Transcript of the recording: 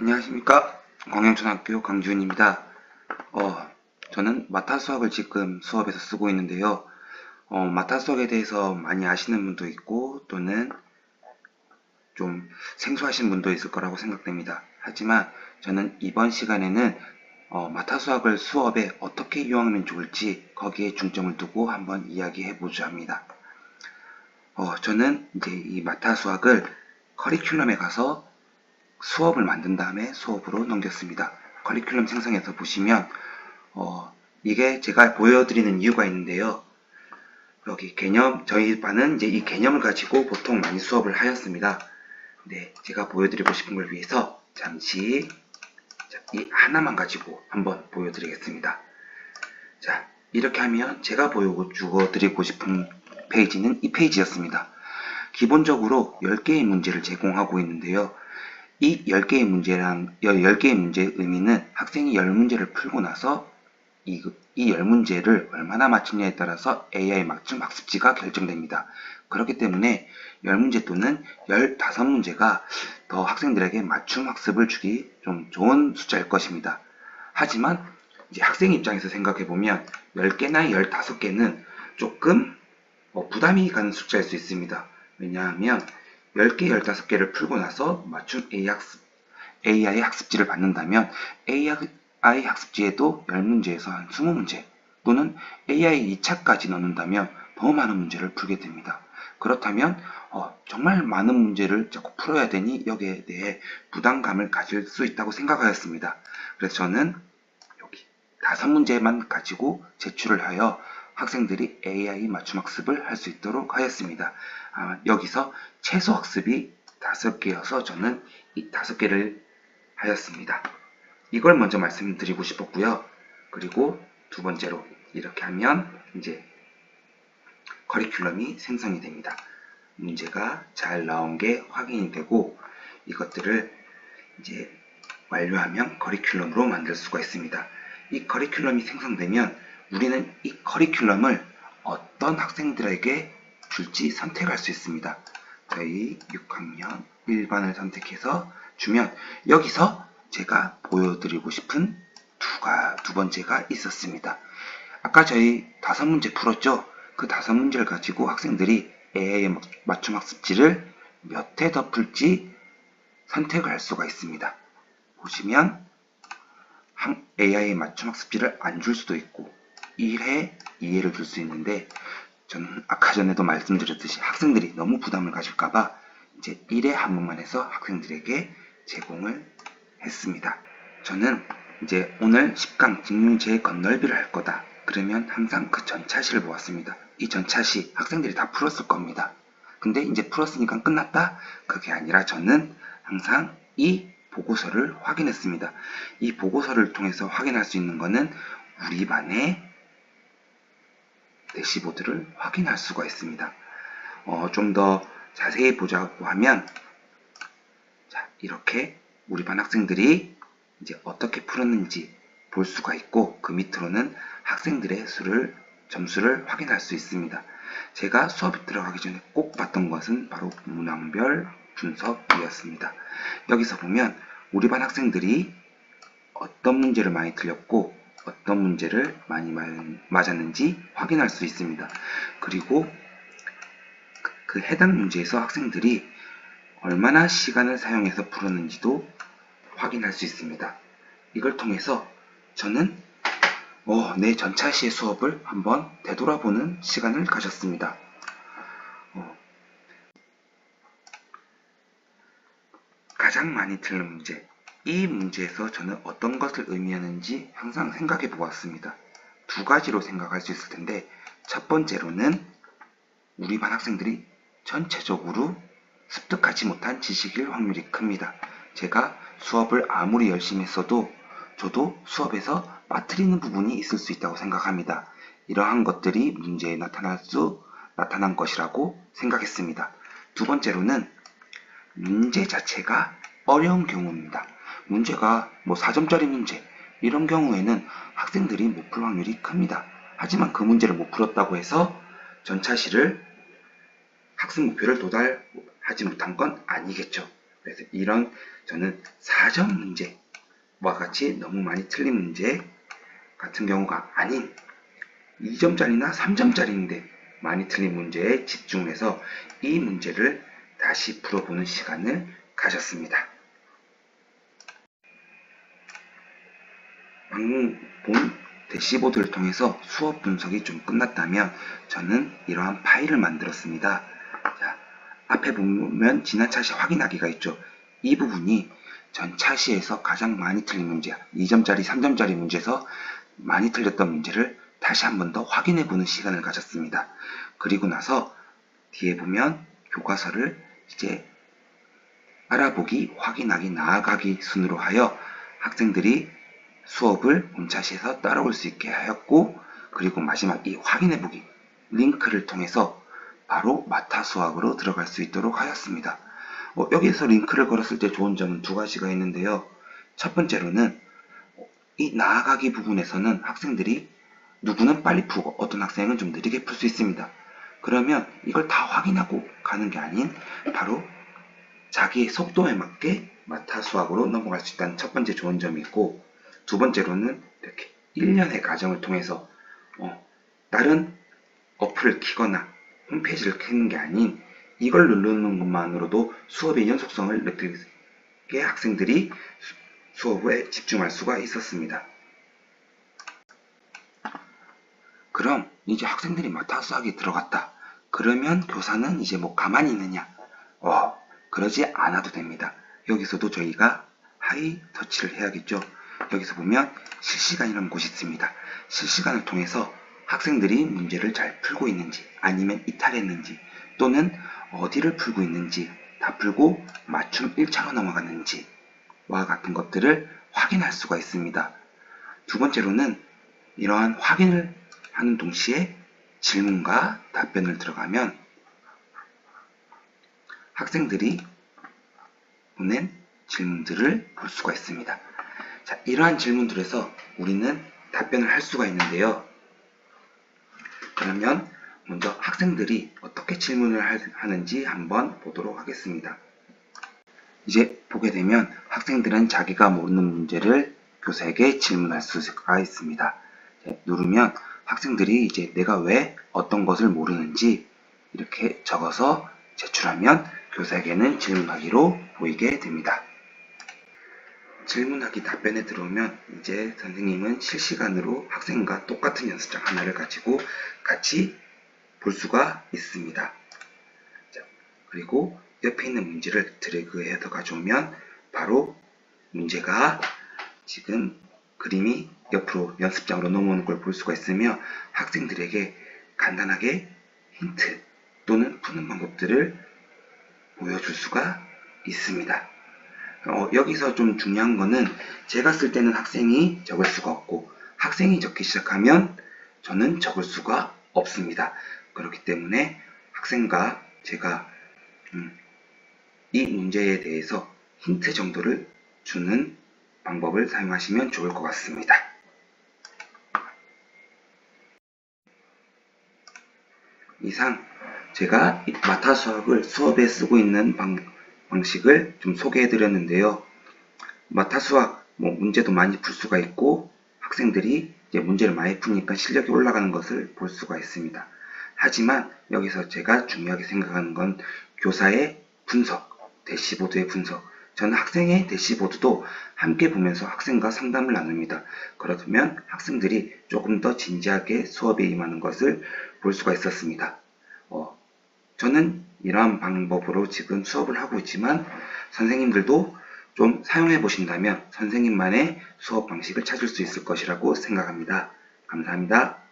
안녕하십니까 광양초등학교 강지훈입니다. 어, 저는 마타 수학을 지금 수업에서 쓰고 있는데요. 어, 마타 수학에 대해서 많이 아시는 분도 있고 또는 좀 생소하신 분도 있을 거라고 생각됩니다. 하지만 저는 이번 시간에는 어, 마타 수학을 수업에 어떻게 이용하면 좋을지 거기에 중점을 두고 한번 이야기해 보자 합니다. 어, 저는 이제 이 마타 수학을 커리큘럼에 가서 수업을 만든 다음에 수업으로 넘겼습니다. 커리큘럼 생성에서 보시면 어, 이게 제가 보여드리는 이유가 있는데요. 여기 개념 저희 반은 이제 이 개념을 가지고 보통 많이 수업을 하였습니다. 네, 제가 보여드리고 싶은 걸 위해서 잠시 자, 이 하나만 가지고 한번 보여드리겠습니다. 자, 이렇게 하면 제가 보여주고 드리고 싶은 페이지는 이 페이지였습니다. 기본적으로 10개의 문제를 제공하고 있는데요. 이 10개의 문제랑 10개의 문제의 의미는 학생이 10문제를 풀고 나서 이, 이 10문제를 얼마나 맞추냐에 따라서 AI 맞춤 학습지가 결정됩니다. 그렇기 때문에 10문제 또는 15문제가 더 학생들에게 맞춤 학습을 주기 좀 좋은 숫자일 것입니다. 하지만 이제 학생 입장에서 생각해 보면 10개나 15개는 조금 어, 부담이 가는 숫자일 수 있습니다. 왜냐하면 10개, 15개를 풀고 나서 맞춤 AI 학습, AI 학습지를 받는다면 AI 학습지에도 10문제에서 한 20문제 또는 AI 2차까지 넣는다면 더 많은 문제를 풀게 됩니다. 그렇다면 어, 정말 많은 문제를 자꾸 풀어야 되니 여기에 대해 부담감을 가질 수 있다고 생각하였습니다. 그래서 저는 여기 다섯 문제만 가지고 제출을 하여 학생들이 AI 맞춤 학습을 할 수 있도록 하였습니다. 아, 여기서 최소 학습이 다섯 개여서 저는 이 다섯 개를 하였습니다. 이걸 먼저 말씀드리고 싶었고요. 그리고 두 번째로 이렇게 하면 이제 커리큘럼이 생성이 됩니다. 문제가 잘 나온 게 확인이 되고 이것들을 이제 완료하면 커리큘럼으로 만들 수가 있습니다. 이 커리큘럼이 생성되면 우리는 이 커리큘럼을 어떤 학생들에게 줄지 선택할 수 있습니다. 저희 6학년 1반을 선택해서 주면 여기서 제가 보여드리고 싶은 두가, 두 번째가 있었습니다. 아까 저희 다섯 문제 풀었죠? 그 다섯 문제를 가지고 학생들이 AI 맞춤 학습지를 몇 회 더 풀지 선택을 할 수가 있습니다. 보시면 AI 맞춤 학습지를 안 줄 수도 있고 1회, 2회를 줄수 있는데 저는 아까 전에도 말씀드렸듯이 학생들이 너무 부담을 가질까봐 이제 1회 한 번만 해서 학생들에게 제공을 했습니다. 저는 이제 오늘 10강 직문제의 건널비를 할 거다. 그러면 항상 그 전차시를 보았습니다. 이 전차시 학생들이 다 풀었을 겁니다. 근데 이제 풀었으니까 끝났다? 그게 아니라 저는 항상 이 보고서를 확인했습니다. 이 보고서를 통해서 확인할 수 있는 것은 우리 반의 대시보드를 확인할 수가 있습니다. 어, 좀 더 자세히 보자고 하면 자, 이렇게 우리 반 학생들이 이제 어떻게 풀었는지 볼 수가 있고 그 밑으로는 학생들의 수를 점수를 확인할 수 있습니다. 제가 수업에 들어가기 전에 꼭 봤던 것은 바로 문항별 분석이었습니다. 여기서 보면 우리 반 학생들이 어떤 문제를 많이 틀렸고 어떤 문제를 많이 맞았는지 확인할 수 있습니다. 그리고 그 해당 문제에서 학생들이 얼마나 시간을 사용해서 풀었는지도 확인할 수 있습니다. 이걸 통해서 저는 어, 내 전차시의 수업을 한번 되돌아보는 시간을 가졌습니다. 어, 가장 많이 틀린 문제, 이 문제에서 저는 어떤 것을 의미하는지 항상 생각해 보았습니다. 두 가지로 생각할 수 있을 텐데 첫 번째로는 우리 반 학생들이 전체적으로 습득하지 못한 지식일 확률이 큽니다. 제가 수업을 아무리 열심히 했어도 저도 수업에서 빠뜨리는 부분이 있을 수 있다고 생각합니다. 이러한 것들이 문제에 나타날 수 나타난 것이라고 생각했습니다. 두 번째로는 문제 자체가 어려운 경우입니다. 문제가 뭐 4점짜리 문제 이런 경우에는 학생들이 못 풀 확률이 큽니다. 하지만 그 문제를 못 풀었다고 해서 전차시를 학습 목표를 도달하지 못한 건 아니겠죠. 그래서 이런 저는 4점 문제와 같이 너무 많이 틀린 문제 같은 경우가 아닌 2점짜리나 3점짜리인데 많이 틀린 문제에 집중해서 이 문제를 다시 풀어보는 시간을 가졌습니다. 본 대시보드를 통해서 수업 분석이 좀 끝났다면 저는 이러한 파일을 만들었습니다. 자, 앞에 보면 지난 차시 확인하기가 있죠. 이 부분이 전 차시에서 가장 많이 틀린 문제, 2점짜리, 3점짜리 문제에서 많이 틀렸던 문제를 다시 한 번 더 확인해 보는 시간을 가졌습니다. 그리고 나서 뒤에 보면 교과서를 이제 알아보기, 확인하기, 나아가기 순으로 하여 학생들이 수업을 본차시에서 따라올 수 있게 하였고 그리고 마지막 이 확인해보기 링크를 통해서 바로 마타 수학으로 들어갈 수 있도록 하였습니다. 어, 여기에서 링크를 걸었을 때 좋은 점은 두 가지가 있는데요. 첫 번째로는 이 나아가기 부분에서는 학생들이 누구는 빨리 풀고 어떤 학생은 좀 느리게 풀 수 있습니다. 그러면 이걸 다 확인하고 가는 게 아닌 바로 자기의 속도에 맞게 마타 수학으로 넘어갈 수 있다는 첫 번째 좋은 점이 있고 두 번째로는 이렇게 1년의 과정을 통해서 어, 다른 어플을 키거나 홈페이지를 키는 게 아닌 이걸 누르는 것만으로도 수업의 연속성을 느끼게 학생들이 수업에 집중할 수가 있었습니다. 그럼 이제 학생들이 마타 수학에 들어갔다. 그러면 교사는 이제 뭐 가만히 있느냐? 어, 그러지 않아도 됩니다. 여기서도 저희가 하이 터치를 해야겠죠. 여기서 보면 실시간이라는 곳이 있습니다. 실시간을 통해서 학생들이 문제를 잘 풀고 있는지 아니면 이탈했는지 또는 어디를 풀고 있는지 다 풀고 맞춤 1차로 넘어갔는지와 같은 것들을 확인할 수가 있습니다. 두 번째로는 이러한 확인을 하는 동시에 질문과 답변을 들어가면 학생들이 보낸 질문들을 볼 수가 있습니다. 자, 이러한 질문들에서 우리는 답변을 할 수가 있는데요. 그러면 먼저 학생들이 어떻게 질문을 하는지 한번 보도록 하겠습니다. 이제 보게 되면 학생들은 자기가 모르는 문제를 교사에게 질문할 수가 있습니다. 누르면 학생들이 이제 내가 왜 어떤 것을 모르는지 이렇게 적어서 제출하면 교사에게는 질문하기로 보이게 됩니다. 질문하기 답변에 들어오면 이제 선생님은 실시간으로 학생과 똑같은 연습장 하나를 가지고 같이 볼 수가 있습니다. 자, 그리고 옆에 있는 문제를 드래그해서 가져오면 바로 문제가 지금 그림이 옆으로 연습장으로 넘어오는 걸 볼 수가 있으며 학생들에게 간단하게 힌트 또는 푸는 방법들을 보여줄 수가 있습니다. 어, 여기서 좀 중요한 거는 제가 쓸 때는 학생이 적을 수가 없고 학생이 적기 시작하면 저는 적을 수가 없습니다. 그렇기 때문에 학생과 제가 음, 이 문제에 대해서 힌트 정도를 주는 방법을 사용하시면 좋을 것 같습니다. 이상 제가 마타 수학을 수업에 쓰고 있는 방, 방식을 좀 소개해 드렸는데요. 마타 수학 뭐 문제도 많이 풀 수가 있고 학생들이 이제 문제를 많이 푸니까 실력이 올라가는 것을 볼 수가 있습니다. 하지만 여기서 제가 중요하게 생각하는 건 교사의 분석, 대시보드의 분석. 저는 학생의 대시보드도 함께 보면서 학생과 상담을 나눕니다. 그러면 학생들이 조금 더 진지하게 수업에 임하는 것을 볼 수가 있었습니다. 어, 저는 이러한 방법으로 지금 수업을 하고 있지만 선생님들도 좀 사용해 보신다면 선생님만의 수업 방식을 찾을 수 있을 것이라고 생각합니다. 감사합니다.